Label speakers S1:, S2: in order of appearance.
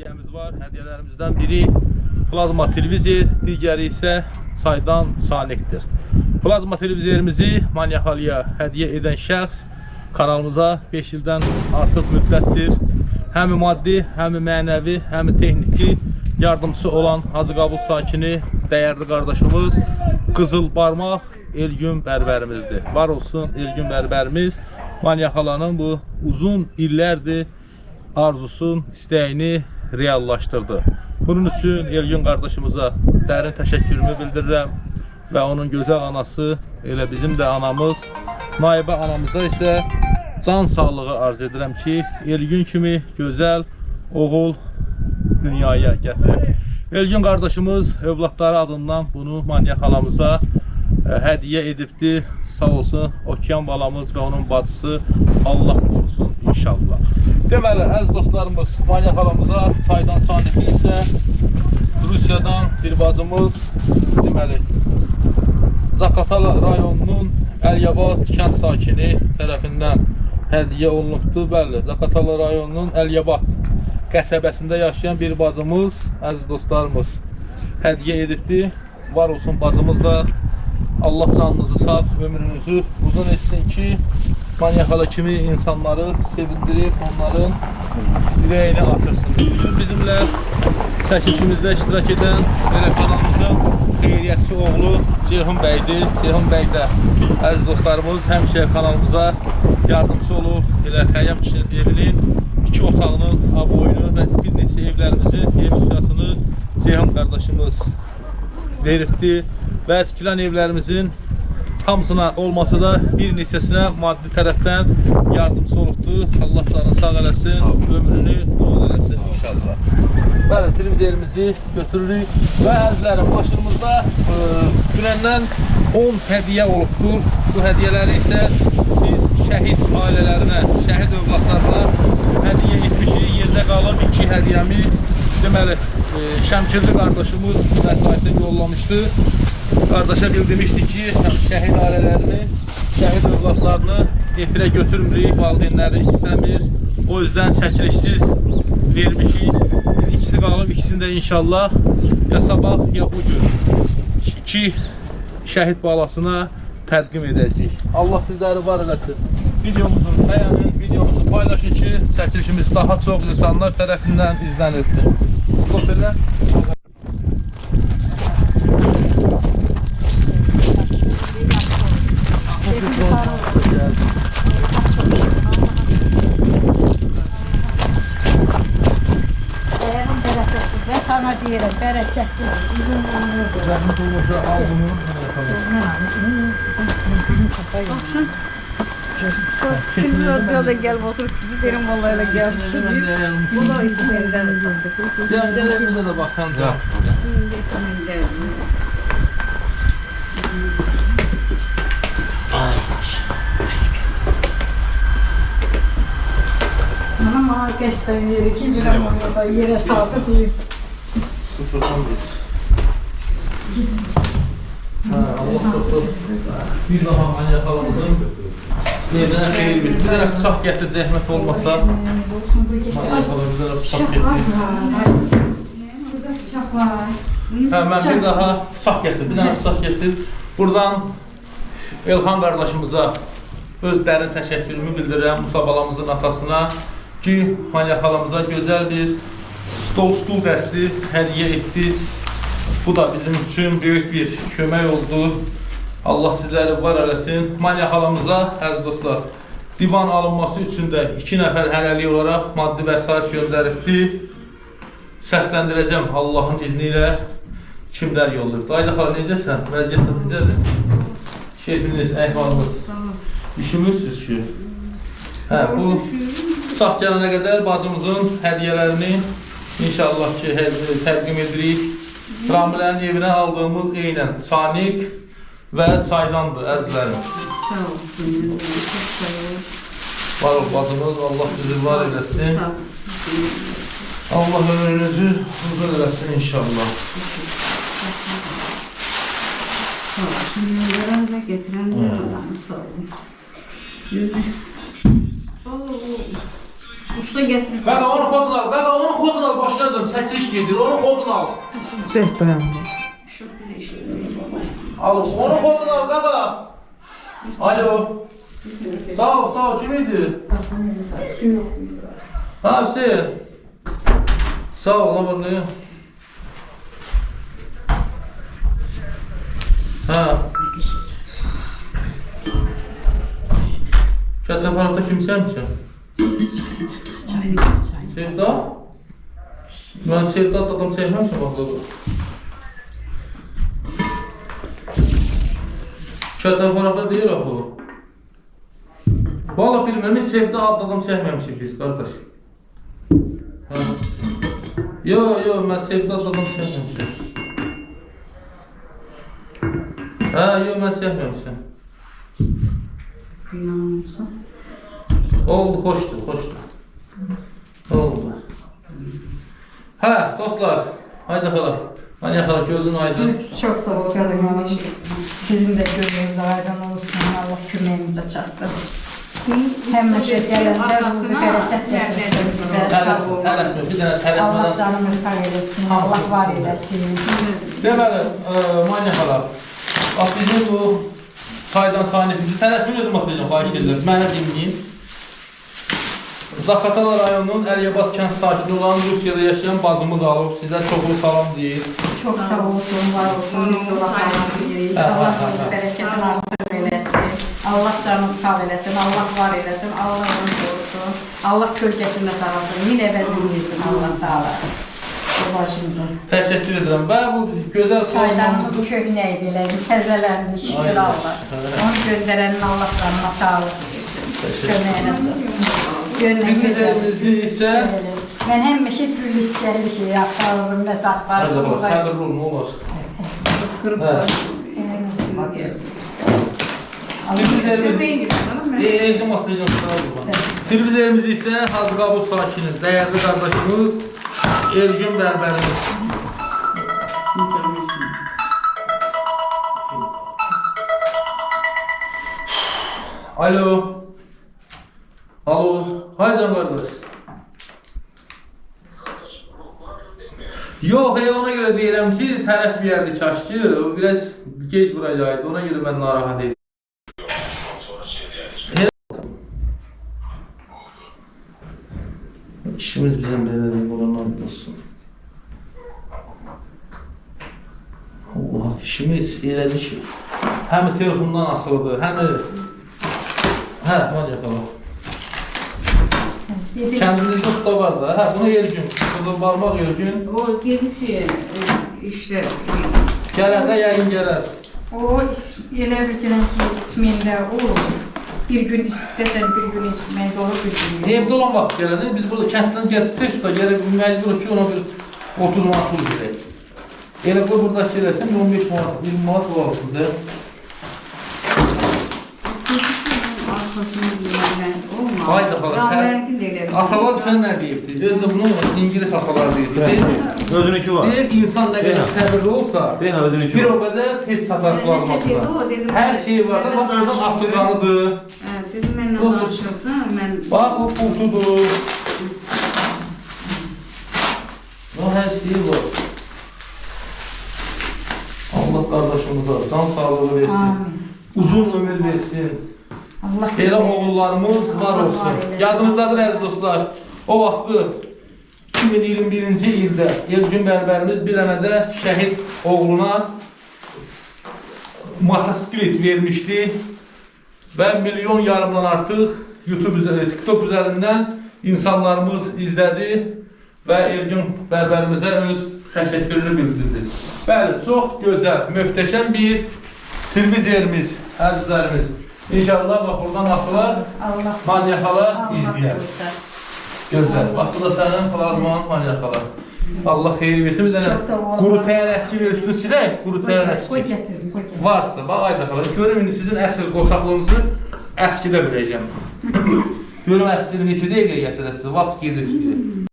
S1: hediyemiz var. Hediyelerimizden biri plazma televizor, digəri isə saydan sanikdir. Plazma televizorimizi Manyaxalıya hədiyyə edən şəxs kanalımıza 5 ildən artıq müddətdir həm maddi, həm mənəvi, həm texniki yardımçısı olan Hacı Qabul sakini dəyərli qardaşımız Qızıl Barmaq Elgün bərbərimizdir. Var olsun Elgün bərbərimiz Manyaxalanın bu uzun illərdir arzusun, istəyini reallaşdırdı. Bunun üçün Elgün qardaşımıza dərin təşəkkürümü bildirirəm və onun gözəl anası, elə bizim də anamız, Naibə anamıza isə can sağlığı arz edirəm ki, Elgün kimi gözəl oğul dünyaya gətirib. Elgün qardaşımız övladları adından bunu Manya xalamıza hədiyyə edibdi. Sağ olsun Okean balamız və onun bacısı Allah qorusun inşallah. Deməli, əziz dostlarımız, Manya xalamıza çaydan çaneti isə Rusiyadan bir bacımız deməli Zakatala rayonunun Əlyabad kənd sakini tərəfindən hədiyyə olunubdur. Bəli, Zakatala rayonunun Əlyabad qəsəbəsində yaşayan bir bacımız, əziz dostlarımız hədiyyə edibdir. Var olsun bacımız da Allah canınızı sağ, ömrünüzü uzun etsin ki, Manyaxala kimi insanları sevindirib, onların ürəyini açırsın. Bugün bizimlə çəkilişimizdə iştirak edən belə kanalımızın xeyriyyətçi oğlu Ceyhun bəydir. Ceyhun bəy də əziz dostlarımız həmişə kanalımıza yardımcı olub. Elə Xəyyam kişinin evinin iki otağının aboyunu və bir neçə evlərimizin ev üstəsini Ceyhun qardaşımız veribdi və tikilən evlərimizin hamısına olmasa da bir neçəsinə maddi tərəfdən yardımcı olubdu. Allah canını sağ eləsin, ömrünü uzun eləsin inşallah. Bəli, televizorimizi götürürük və əzizlərim başımızda e, dünəndən 10 hədiyyə olubdur. Bu hədiyyələri isə biz şəhid ailələrinə, şəhid övladlarına hədiyyə etmişik. Yerdə qalıb iki hədiyyəmiz. Deməli, e, Şəmkirli qardaşımız vəsaitini yollamışdı. Qardaşa bildirmişdi ki, şəhid ailələrini, şəhid övladlarını efirə götürmürük, valideynləri istəmir. O yüzden çəkilişsiz vermişik. İkisi qalıb, ikisini də inşallah ya sabah ya bugün iki şəhid balasına təqdim edəcəyik. Allah sizləri var eləsin. Videomuzu bəyənin, videomuzu paylaşın ki, çəkilişimiz daha çox insanlar tərəfindən izlənilsin. Bu belə. Zəhmət olmasa al bunu.
S2: Şimdi orada da gel oturup bizi derin vallahi gel. Bu da isminden.
S1: Gel gel evimizə də bax sən də.
S2: İsminden.
S3: Bana bana gösteriyor ki bir orada yere saldı deyip.
S1: Sıfırdan biz. Ha, Allah korusun. Bir daha mən yaxalamızın evinə xeyir bir. Bir dənə bıçaq gətir zəhmət olmasa. Mən yaxalamı bir dənə bıçaq gətir.
S3: Burada var.
S1: Hə, mən bir daha bıçaq gətir. Bir dənə bıçaq gətir. Buradan Elxan qardaşımıza öz dərin təşəkkürümü bildirirəm Musa balamızın atasına ki, Manya xalamıza gözəl bir stol stul dəsti hədiyyə etdi. Bu da bizim üçün böyük bir kömək oldu. Allah sizləri var eləsin. Manya xalamıza, əziz dostlar, divan alınması üçün də 2 nəfər hələlik olaraq maddi vəsait göndəribdi. Səsləndirəcəm Allahın izni ilə kimlər. Ayda xala necəsən? Vəziyyət necədir? Keyfiniz, əhvalınız? Üşümürsünüz ki? Hə, bu bıçaq gələnə qədər bacımızın hədiyyələrini inşallah ki, təqdim edirik. Ramilərin evinə aldığımız eynən sanik və çaydandır, əzizlərim.
S2: Sağ olsun. Çok sağ ol.
S1: Var ol bacımız, Allah sizi var eləsin. Allah ömrünüzü uzun eləsin inşallah.
S2: Sağ ol. Şimdi de Allah'ın sağ olun. Oo, Usta getirmiş.
S1: Bəli, onu xodun al, bəli, onu xodun al, Pırılın çəkiliş gedir, onun kodunu al.
S3: Zeyt dayandı.
S1: Al, onun kodunu al qaqa. Alo. Sağ ol, sağ ol, kim idi? Ha, Hüseyin. Sağ ol, ne var ne? Ha. Çataparata kimsəmişəm? Sevda? Mən Sevda adam sevməmişəm axı. Çataparata deyil axı. Valla bilmirəm, biz Sevda adlı adam sevməmişik biz, qardaş. Yo, yo, mən Sevda adlı adam sevməmişəm. Ha, yo, mən sevməmişəm. Oldu, xoşdur, xoşdur. Oldu. Hə, dostlar, haydi xala. Hani xala gözün aydın.
S3: Çok sağ ol Kadim Hanım. Sizin de gözünüz aydın olsun. Allah kümeğinize çastır. Həmişə gələndə bizi bərəkət gətirsin bizə. Sağ
S1: Tələsmə,
S3: olun.
S1: tələsmə, bir dənə
S3: Allah
S1: tələsmədən.
S3: canımı sağ eləsin. Allah var eləsin.
S1: Deməli, ə, Manya xala, bax bizim bu çaydan sahne bizi tələsmə özüm atacağım, xahiş edirəm. Mənə dinləyin. Zakatala rayonunun Əliyabat kənd sakini olan Rusiyada yaşayan bacımız alıb sizə çoxlu salam deyir.
S3: Çok sağ olsun, var olsun. Biz deyirik.
S1: Ha, ha,
S3: Allah
S1: ha, ha.
S3: sizi bərəkətin artıq eləsin. Allah canını sağ eləsin. Allah var eləsin. Allah onu korusun. Allah kölgəsində sarasın. Min əvəz bilirsin Allah Taala. Başımıza.
S1: Təşəkkür edirəm. Və bu gözəl
S3: Çaylarımız
S1: programımızı
S3: köhnə idi, elədi, təzələndi, şükür. Allah. Onu göndərənin Allah canına sağlıq versin.
S1: Teşekkür
S3: Köməyinə
S1: Bilgilərimizi isə
S3: Mən həmişə gülüş gəliş aparırım,
S1: Haydi
S3: məsaflarım.
S1: bax, səbirli ol, nə olar. Hə. Bilgilərimizi Elcim atacağım sağ olun. Televizorimizi isə Hazqabul sakini, dəyərli qardaşımız Elgün bərbərimiz. Alo. Alo. Hay can qardaş. Yox, e, ona görə deyirəm ki, tələsməyərdi kaş ki, o biraz gec burayaydı, ona görə mən narahat edim. İşimiz bizim belə deyil, olanlar olsun. Allah, işimiz elədir ki, həm telefondan asılıdır, həm Hə, var yaxala. Kəndinizdə usta var da, hə, bunu Elgün, qızıl barmaq Elgün.
S2: O gelip şey, işte
S1: Gələndə yəqin gələr.
S3: O is- elə bir gün ki, ismində o bir gün istəsən bir gün ismində olur bir gün.
S1: Evdə olan vaxt gələndə biz burada kənddən gətirsək usta, gəlib məcbur ki, ona bir 30 manat pul verək. Elə qoy buradakı eləsən 15 manat, 20 manat o alsın da.
S2: arkasını giyen olmaz.
S1: Haydi hala, sen-
S2: Rahmetli.
S1: Atalar sən nə deyibdi? Özü bunu İngilis atalar deyibdi.
S4: Özününki var.
S1: Deyib insan nə qədər
S4: Deyəm.
S1: səbirli olsa,
S4: Deyən özününki
S1: bir
S4: var.
S1: o qədər tez çatar
S2: o dedim.
S1: Hər şey var da, bax buradan asılqanıdır.
S2: Ha, dedim
S1: Dostum.
S2: onu açılsın, ben
S1: Bax o pultudur. O hər şey var. Allah qardaşımıza can sağlığı versin.
S3: Amin.
S1: Uzun ömür versin.
S3: Allah
S1: Elə oğullarımız var olsun. Yadınızdadır əziz dostlar. O vaxtı 2021-ci ildə Elgün bərbərimiz bir dənə də şəhid oğluna motosiklet vermişdi və milyon yarımdan artıq YouTube üzərində, TikTok üzərindən insanlarımız izlədi və Elgün bərbərimizə öz təşəkkürünü bildirdi. Bəli, çox gözəl, möhtəşəm bir televizorimiz, əzizlərimiz. İnşallah bax buradan asılar,
S3: Allah
S1: izləyər.
S3: korusun.
S1: Gözəl. Bax bu da sənin plazman manyaxala. Allah xeyir versin.
S3: Sağ ol.
S1: quru təyər əski ver üstünü silək, quru təyər əski. Varsa, bax ayda xala, görüm indi sizin əsl qoşaqlığınızı əskidə biləcəm. görüm əskini neçə dəqiqə gətirəsiniz, vaxt gedir üstüyə.